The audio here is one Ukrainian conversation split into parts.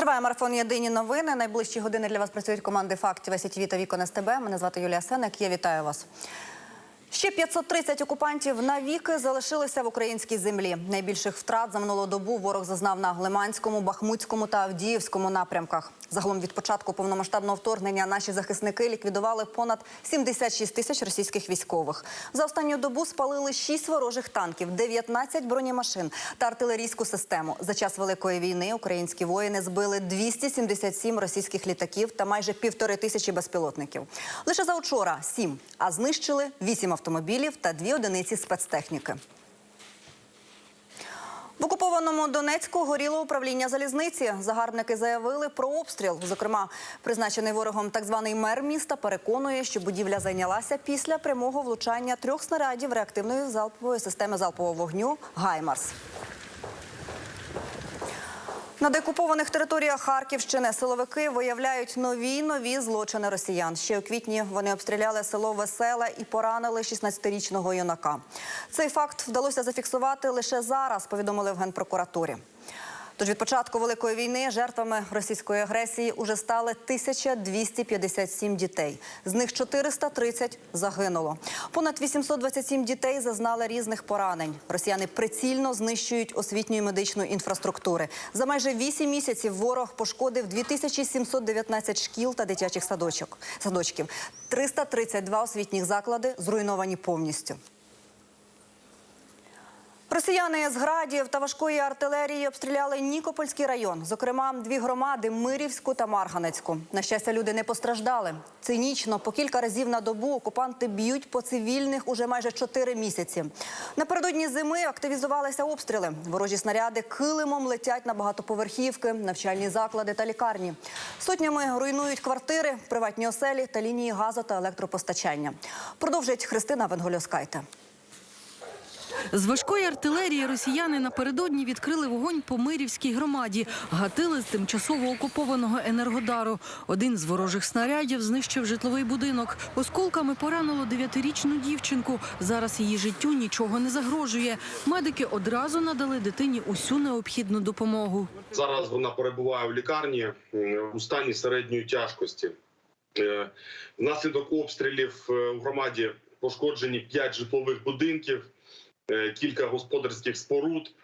Триває марафон Єдині новини. Найближчі години для вас працюють команди фактів СІТВ та Вікон СТБ. Мене звати Юлія Сенек. Я вітаю вас. Ще 530 окупантів навіки залишилися в українській землі. Найбільших втрат за минулу добу ворог зазнав на Лиманському, Бахмутському та Авдіївському напрямках. Загалом від початку повномасштабного вторгнення наші захисники ліквідували понад 76 тисяч російських військових. За останню добу спалили 6 ворожих танків, 19 бронемашин та артилерійську систему. За час великої війни українські воїни збили 277 російських літаків та майже півтори тисячі безпілотників. Лише за учора – 7, а знищили 8 автомобілів та 2 одиниці спецтехніки. В окупованому Донецьку горіло управління залізниці. Загарбники заявили про обстріл. Зокрема, призначений ворогом так званий мер міста переконує, що будівля зайнялася після прямого влучання трьох снарядів реактивної залпової системи залпового вогню Гаймарс. На деокупованих територіях Харківщини силовики виявляють нові нові злочини росіян. Ще у квітні вони обстріляли село Веселе і поранили 16-річного юнака. Цей факт вдалося зафіксувати лише зараз. Повідомили в генпрокуратурі. Тож від початку великої війни жертвами російської агресії уже стали 1257 дітей. З них 430 загинуло. Понад 827 дітей зазнали різних поранень. Росіяни прицільно знищують освітню і медичну інфраструктури. За майже 8 місяців ворог пошкодив 2719 шкіл та дитячих садочок, садочків. 332 освітніх заклади зруйновані повністю. Росіяни з градів та важкої артилерії обстріляли Нікопольський район, зокрема дві громади Мирівську та Марганецьку. На щастя, люди не постраждали. Цинічно по кілька разів на добу окупанти б'ють по цивільних уже майже чотири місяці. Напередодні зими активізувалися обстріли. Ворожі снаряди килимом летять на багатоповерхівки, навчальні заклади та лікарні. Сотнями руйнують квартири, приватні оселі та лінії газу та електропостачання. Продовжить Христина Венгольоскайте. З важкої артилерії росіяни напередодні відкрили вогонь по Мирівській громаді, гатили з тимчасово окупованого енергодару. Один з ворожих снарядів знищив житловий будинок. Осколками поранило дев'ятирічну дівчинку. Зараз її життю нічого не загрожує. Медики одразу надали дитині усю необхідну допомогу. Зараз вона перебуває в лікарні у стані середньої тяжкості. Е, Внаслідок обстрілів е, у громаді пошкоджені 5 житлових будинків, кілька господарських споруд,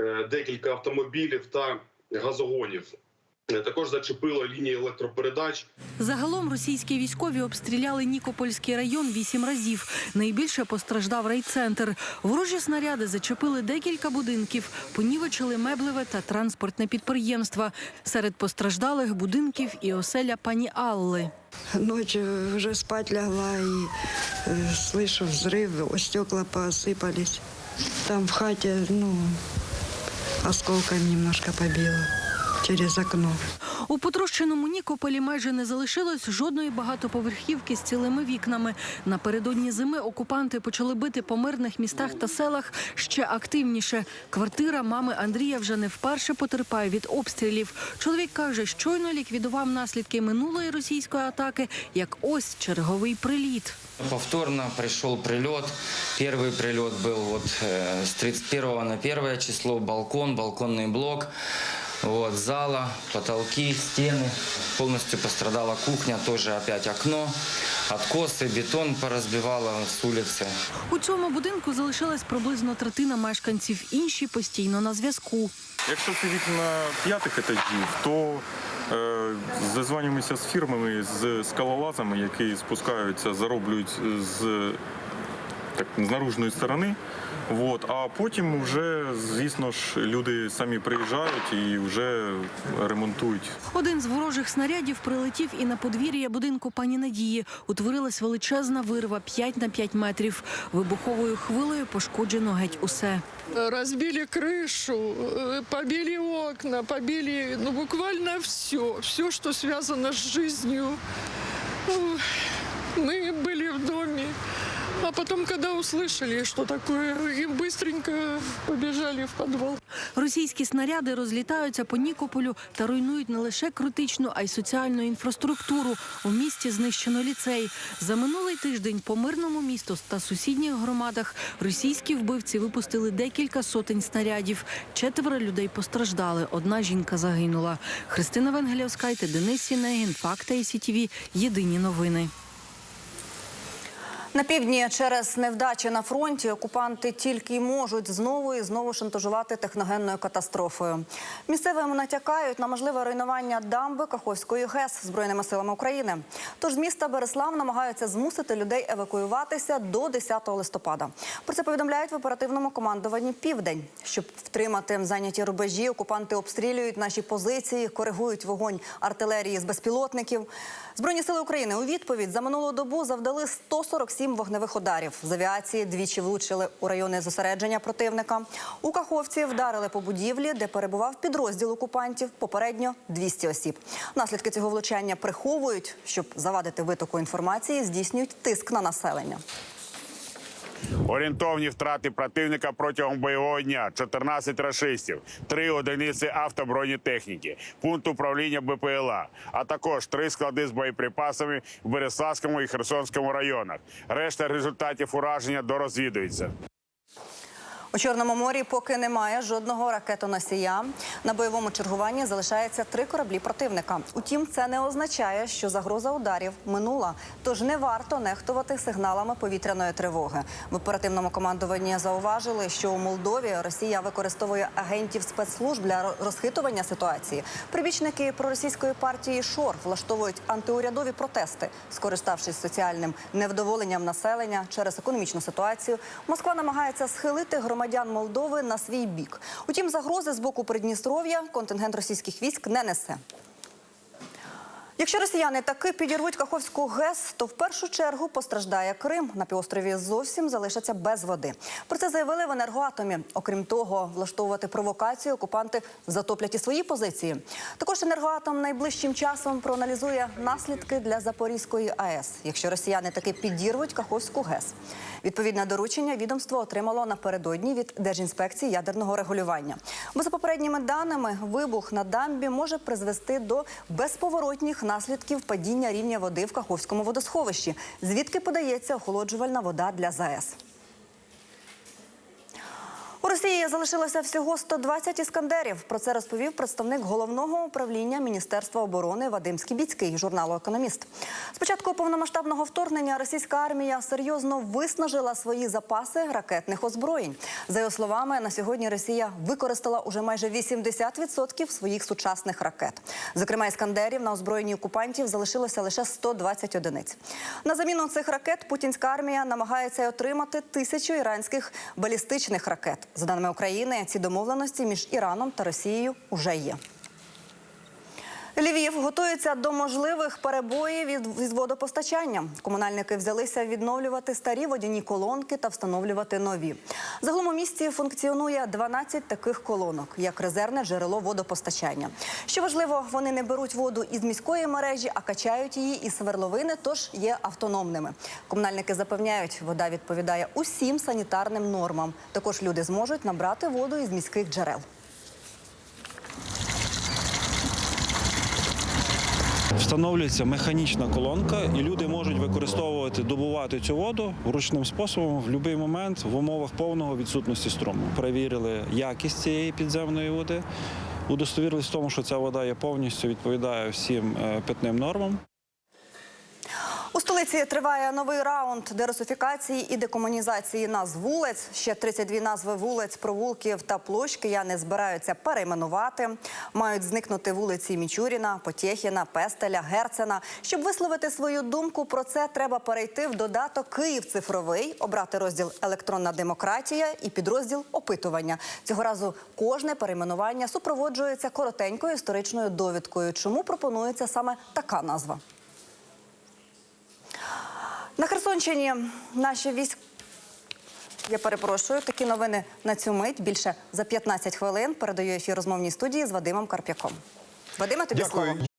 е, декілька автомобілів та газогонів. Е, Також зачепило лінії електропередач. Загалом російські військові обстріляли Нікопольський район вісім разів. Найбільше постраждав райцентр. Ворожі снаряди зачепили декілька будинків, понівечили меблеве та транспортне підприємства. Серед постраждалих будинків і оселя пані Алли. Ночью уже спать лягла и э, слышу взрыв, стекла посыпались. Там в хате, ну, осколками немножко побило через окно. У потрощеному Нікополі майже не залишилось жодної багатоповерхівки з цілими вікнами. Напередодні зими окупанти почали бити по мирних містах та селах ще активніше. Квартира мами Андрія вже не вперше потерпає від обстрілів. Чоловік каже, щойно ліквідував наслідки минулої російської атаки, як ось черговий приліт. Повторно пришел прилет. Первый прилет был вот э, с 31 на 1 число. Балкон, балконный блок. Вот, зала, потолки, стены. Полностью пострадала кухня, тоже опять окно. Откосы, бетон поразбивало с улицы. У цьому будинку залишилась приблизно третина мешканців. Інші постійно на зв'язку. Якщо це вікна п'ятих етажів, то е, зазванюємося з фірмами, з скалолазами, які спускаються, зароблюють з, так, з наружної сторони. Вот. А потім вже, звісно ж, люди самі приїжджають і вже ремонтують. Один з ворожих снарядів прилетів і на подвір'я будинку пані Надії. Утворилась величезна вирва 5 на 5 метрів. Вибуховою хвилею пошкоджено геть усе. разбили крышу, э, побили окна, побили, ну, буквально все, все, что связано с жизнью. Ой, Мы были в доме, а потом, когда услышали, что такое, и быстренько побежали в подвал. Російські снаряди розлітаються по Нікополю та руйнують не лише критичну, а й соціальну інфраструктуру. У місті знищено ліцей. За минулий тиждень по мирному місту та сусідніх громадах російські вбивці випустили декілька сотень снарядів. Четверо людей постраждали. Одна жінка загинула. Христина Венгелівська та Денис Сінегін. Факти ІСІТВ. Єдині новини. На півдні через невдачі на фронті окупанти тільки й можуть знову і знову шантажувати техногенною катастрофою. Місцевим натякають на можливе руйнування дамби Каховської ГЕС збройними силами України. Тож з міста Береслав намагаються змусити людей евакуюватися до 10 листопада. Про це повідомляють в оперативному командуванні Південь. Щоб втримати зайняті рубежі, окупанти обстрілюють наші позиції, коригують вогонь артилерії з безпілотників. Збройні сили України у відповідь за минулу добу завдали 147 вогневих ударів. З авіації двічі влучили у райони зосередження противника. У Каховці вдарили по будівлі, де перебував підрозділ окупантів. Попередньо 200 осіб. Наслідки цього влучання приховують, щоб завадити витоку інформації, здійснюють тиск на населення. Орієнтовні втрати противника протягом бойового дня 14 рашистів, 3 одиниці автобронетехніки, пункт управління БПЛА, а також 3 склади з боєприпасами в Береславському і Херсонському районах. Решта результатів ураження дорозвідується. У Чорному морі поки немає жодного ракетоносія. На бойовому чергуванні залишається три кораблі противника. Утім, це не означає, що загроза ударів минула. Тож не варто нехтувати сигналами повітряної тривоги. В оперативному командуванні зауважили, що у Молдові Росія використовує агентів спецслужб для розхитування ситуації. Прибічники проросійської партії ШОР влаштовують антиурядові протести, скориставшись соціальним невдоволенням населення через економічну ситуацію. Москва намагається схилити громадян Молдови на свій бік. Утім, загрози з боку Придністров'я контингент російських військ не несе. Якщо росіяни таки підірвуть Каховську ГЕС, то в першу чергу постраждає Крим. На півострові зовсім залишаться без води. Про це заявили в енергоатомі. Окрім того, влаштовувати провокацію окупанти затоплять і свої позиції. Також енергоатом найближчим часом проаналізує наслідки для Запорізької АЕС, якщо росіяни таки підірвуть Каховську ГЕС. Відповідне доручення відомство отримало напередодні від Держінспекції ядерного регулювання. Бо за попередніми даними, вибух на дамбі може призвести до безповоротніх наслідків падіння рівня води в Каховському водосховищі, звідки подається охолоджувальна вода для ЗАЕС. У Росії залишилося всього 120 іскандерів. Про це розповів представник головного управління Міністерства оборони Вадим Скібіцький журналу Економіст. З початку повномасштабного вторгнення російська армія серйозно виснажила свої запаси ракетних озброєнь. За його словами, на сьогодні Росія використала уже майже 80% своїх сучасних ракет. Зокрема, іскандерів на озброєнні окупантів залишилося лише 120 одиниць. На заміну цих ракет путінська армія намагається отримати тисячу іранських балістичних ракет. За даними України, ці домовленості між Іраном та Росією вже є. Львів готується до можливих перебоїв із водопостачанням. Комунальники взялися відновлювати старі водяні колонки та встановлювати нові. Загалом у місті функціонує 12 таких колонок як резервне джерело водопостачання. Що важливо, вони не беруть воду із міської мережі, а качають її із свердловини, тож є автономними. Комунальники запевняють, вода відповідає усім санітарним нормам. Також люди зможуть набрати воду із міських джерел. Встановлюється механічна колонка, і люди можуть використовувати, добувати цю воду ручним способом в будь-який момент в умовах повного відсутності струму. Перевірили якість цієї підземної води, удостовірились в тому, що ця вода є повністю відповідає всім е, питним нормам. Столиці триває новий раунд дерусифікації і декомунізації назв вулиць. Ще 32 назви вулиць, провулків та площ кияни збираються перейменувати. Мають зникнути вулиці Мічуріна, Потєхіна, Пестеля, Герцена. Щоб висловити свою думку про це, треба перейти в додаток Київ цифровий, обрати розділ Електронна демократія і підрозділ опитування. Цього разу кожне перейменування супроводжується коротенькою історичною довідкою. Чому пропонується саме така назва? На Херсонщині наші військ. Я перепрошую, такі новини на цю мить. Більше за 15 хвилин передаю ефір розмовній студії з Вадимом Карп'яком. Вадима, тобі Дякую. слово.